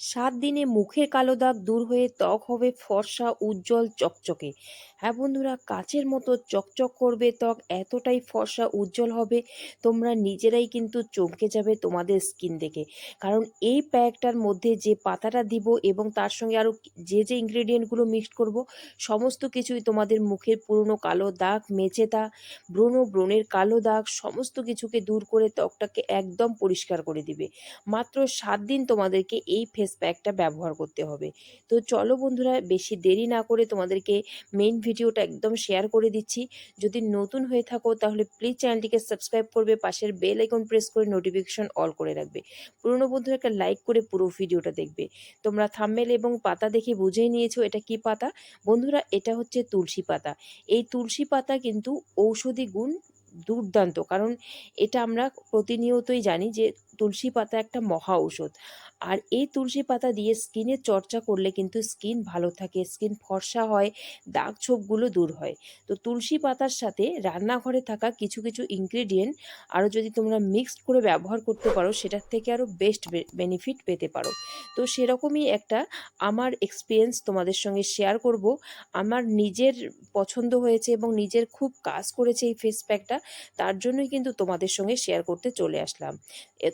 সাত দিনে মুখের কালো দাগ দূর হয়ে ত্বক হবে ফর্সা, উজ্জ্বল, চকচকে। হ্যাঁ বন্ধুরা, কাচের মতো চকচক করবে ত্বক, এতটাই ফর্সা, উজ্জ্বল হবে, তোমরা নিজেরাই কিন্তু চমকে যাবে তোমাদের স্কিন দেখে। কারণ এই প্যাকটার মধ্যে যে পাতাটা দিব এবং তার সঙ্গে আরও যে যে ইনগ্রেডিয়েন্টগুলো মিক্সড করব, সমস্ত কিছুই তোমাদের মুখের পুরনো কালো দাগ, মেচেতা, ব্রণ, ব্রণের কালো দাগ, সমস্ত কিছুকে দূর করে ত্বকটাকে একদম পরিষ্কার করে দিবে। মাত্র সাত দিন তোমাদেরকে এই ফেস প্যাকটা ব্যবহার করতে হবে। তো চলো বন্ধুরা, বেশি দেরি না করে তোমাদেরকে মেইন ভিডিওটা একদম শেয়ার করে দিচ্ছি। যদি নতুন হয়ে থাকো, তাহলে প্লিজ চ্যানেলটিকে সাবস্ক্রাইব করবে, পাশের বেল আইকন প্রেস করে নোটিফিকেশন অল করে রাখবে। পুরনো বন্ধুরা একটা লাইক করে পুরো ভিডিওটা দেখবে। তোমরা থাম্মেল এবং পাতা দেখে বুঝেই নিয়েছো এটা কি পাতা? বন্ধুরা, এটা হচ্ছে তুলসী পাতা। এই তুলসী পাতা কিন্তু ঔষধি গুণ দুর্দান্ত। কারণ এটা আমরা প্রতিনিয়তই জানি যে তুলসী পাতা একটা মহা ঔষধ। আর এই তুলসী পাতা দিয়ে স্কিনে চর্চা করলে কিন্তু স্কিন ভালো থাকে স্কিন ফর্সা হয়, দাগ ছোপগুলো দূর হয়। তো তুলসী পাতার সাথে রান্নাঘরে থাকা কিছু কিছু ইনগ্রেডিয়েন্ট আরও যদি তোমরা মিক্সড করে ব্যবহার করতে পারো, সেটার থেকে আরও বেস্ট বেনিফিট পেতে পারো। তো সেরকমই একটা আমার এক্সপিরিয়েন্স তোমাদের সঙ্গে শেয়ার করব। আমার নিজের পছন্দ হয়েছে এবং নিজের খুব কাজ করেছে এই ফেস প্যাকটা তার জন্যই কিন্তু তোমাদের সঙ্গে শেয়ার করতে চলে আসলাম।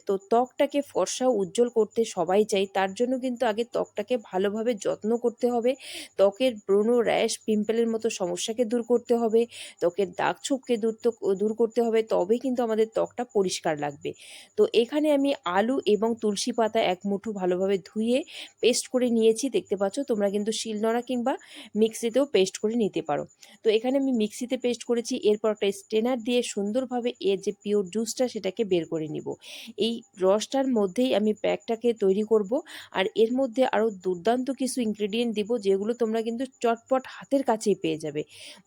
তো ত্বকটাকে ফর্সা, উজ্জ্বল করতে সবাই চাই, তার জন্য কিন্তু আগে ত্বকটাকে ভালোভাবে যত্ন করতে হবে। ত্বকের ব্রণ র্যাশ, পিম্পলের মতো সমস্যাকে দূর করতে হবে। ত্বকের দাগ ছোপকে দূর দূর করতে হবে, তবেই কিন্তু আমাদের ত্বকটা পরিষ্কার লাগবে। তো এখানে আমি আলু এবং তুলসী পাতা এক মুঠো ভালোভাবে ধুয়ে পেস্ট করে নিয়েছি। দেখতে পাচ্ছ তোমরা কিন্তু শিলনোড়া কিংবা মিক্সিতেও পেস্ট করে নিতে পারো। তো এখানে আমি মিক্সিতে পেস্ট করেছি, এরপর একটা স্টেনার দিয়ে সুন্দরভাবে এর যে পিওর জুসটা সেটাকে বের করে নিব। এই রসটার মধ্যেই আমি প্যাকটাকে তৈরি করব। আর এর মধ্যে আরও দুর্দান্ত কিছু ইনগ্রেডিয়েন্ট দিব, যেগুলো তোমরা কিন্তু চটপট হাতের কাছেই পেয়ে যাবে।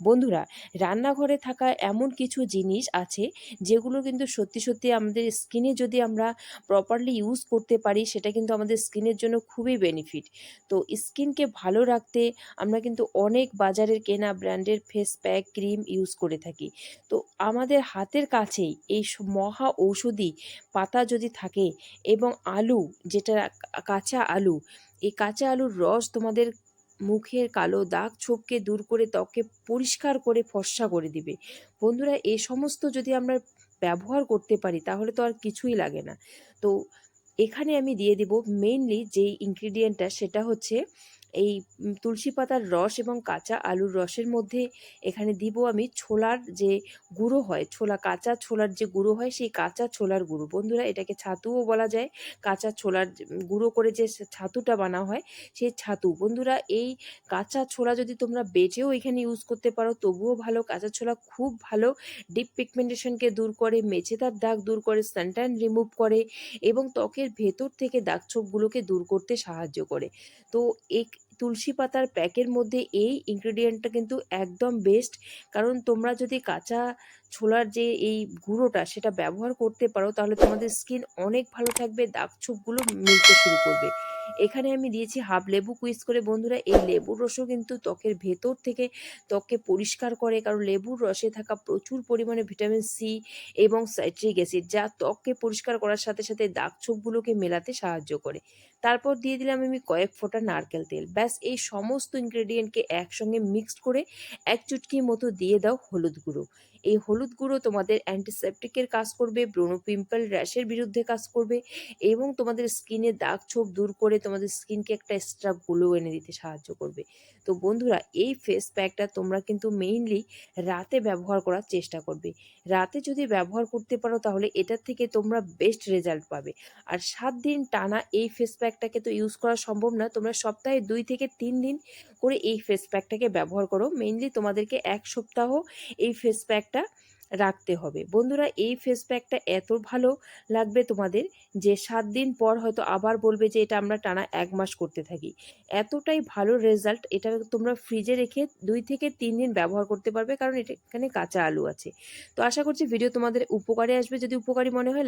বন্ধুরা, রান্নাঘরে থাকা এমন কিছু জিনিস আছে, যেগুলো কিন্তু সত্যি সত্যি আমাদের স্কিনে যদি আমরা প্রপারলি ইউজ করতে পারি, সেটা কিন্তু আমাদের স্কিনের জন্য খুবই বেনিফিট তো স্কিনকে ভালো রাখতে আমরা কিন্তু অনেক বাজারের কেনা ব্র্যান্ডের ফেস প্যাক ক্রিম ইউজ করে থাকি। তো আমাদের হাতের কাছেই এই মহা ঔষধি পাতা যদি থাকে এবং আলু, যেটা কাঁচা আলু। এই কাঁচা আলুর রস তোমাদের মুখের কালো দাগ ছোপকে দূর করে ত্বকে পরিষ্কার করে ফর্সা করে দিবে। বন্ধুরা, এ সমস্ত যদি আমরা ব্যবহার করতে পারি, তাহলে তো আর কিছুই লাগে না। তো এখানে আমি দিয়ে দিব মেইনলি যেই ইনগ্রিডিয়েন্টটা সেটা হচ্ছে এই তুলসী পাতার রস এবং কাঁচা আলুর রসের মধ্যে এখানে দিব আমি ছোলার যে গুঁড়ো হয়, ছোলা, কাঁচা ছোলার যে গুঁড়ো হয়, সেই কাঁচা ছোলার গুঁড়ো। বন্ধুরা, এটাকে ছাতুও বলা যায়। কাঁচা ছোলার গুঁড়ো করে যে ছাতুটা বানা হয় সেই ছাতু। বন্ধুরা, এই কাঁচা ছোলা যদি তোমরা বেটেও এখানে ইউজ করতে পারো, তবুও ভালো। কাঁচা ছোলা খুব ভালো। ডিপ পিগমেন্টেশনকে দূর করে মেছেদার দাগ দূর করে সানট্যান রিমুভ করে এবং ত্বকের ভেতর থেকে দাগ ছোপগুলোকে দূর করতে সাহায্য করে। তো এক তুলসী পাতার প্যাকের মধ্যে এই ইনগ্রেডিয়েন্টটা কিন্তু একদম বেস্ট কারণ তোমরা যদি কাঁচা ছোলার যে এই গুঁড়োটা সেটা ব্যবহার করতে পারো, তাহলে তোমাদের স্কিন অনেক ভালো থাকবে, দাগ ছোপগুলো মিলতে শুরু করবে। এখানে আমি দিয়েছি হাফ লেবু কুইজ করে। বন্ধুরা, এই লেবুর রসও কিন্তু ত্বকের ভেতর থেকে ত্বককে পরিষ্কার করে। কারণ লেবুর রসে থাকা প্রচুর পরিমাণে ভিটামিন সি এবং সাইট্রিক অ্যাসিড যা ত্বককে পরিষ্কার করার সাথে সাথে দাগ ছোপগুলোকে মেলাতে সাহায্য করে। তারপর দিয়ে দিলাম আমি কয়েক ফোঁটা নারকেল তেল। ব্যাস, এই সমস্ত ইনগ্রেডিয়েন্টকে একসঙ্গে মিক্সড করে এক চুটকির মতো দিয়ে দাও হলুদ গুঁড়ো। এই হলুদ গুঁড়ো তোমাদের অ্যান্টিসেপটিকের কাজ করবে ব্রণ পিম্পল র্যাশের বিরুদ্ধে কাজ করবে এবং তোমাদের স্কিনে দাগ ছোপ দূর করে তোমাদের স্কিনকে একটা এক্সট্রা গ্লো এনে দিতে সাহায্য করবে। তো বন্ধুরা, এই ফেস প্যাকটা তোমরা কিন্তু মেইনলি রাতে ব্যবহার করার চেষ্টা করবে। রাতে যদি ব্যবহার করতে পারো তাহলে এটার থেকে তোমরা বেস্ট রেজাল্ট পাবে। আর সাত দিন টানা এই ফেস প্যাকটাকে তো ইউজ করা সম্ভব না। তোমরা সপ্তাহে দুই থেকে তিন দিন করে এই ফেস প্যাকটাকে ব্যবহার করো। মেইনলি তোমাদেরকে এক সপ্তাহ এই ফেস প্যাকটা রাখতে হবে। বন্ধুরা, এই ফেস প্যাকটা এত ভালো লাগবে তোমাদের যে সাত দিন পর হয়তো আবার বলবে যে এটা আমরা টানা এক মাস করতে থাকি। এতটাই ভালো রেজাল্ট এটা তোমরা ফ্রিজে রেখে দুই থেকে তিন দিন ব্যবহার করতে পারবে, কারণ এটা এখানে কাঁচা আলু আছে। তো আশা করছি ভিডিও তোমাদের উপকারে আসবে। যদি উপকারী মনে হয়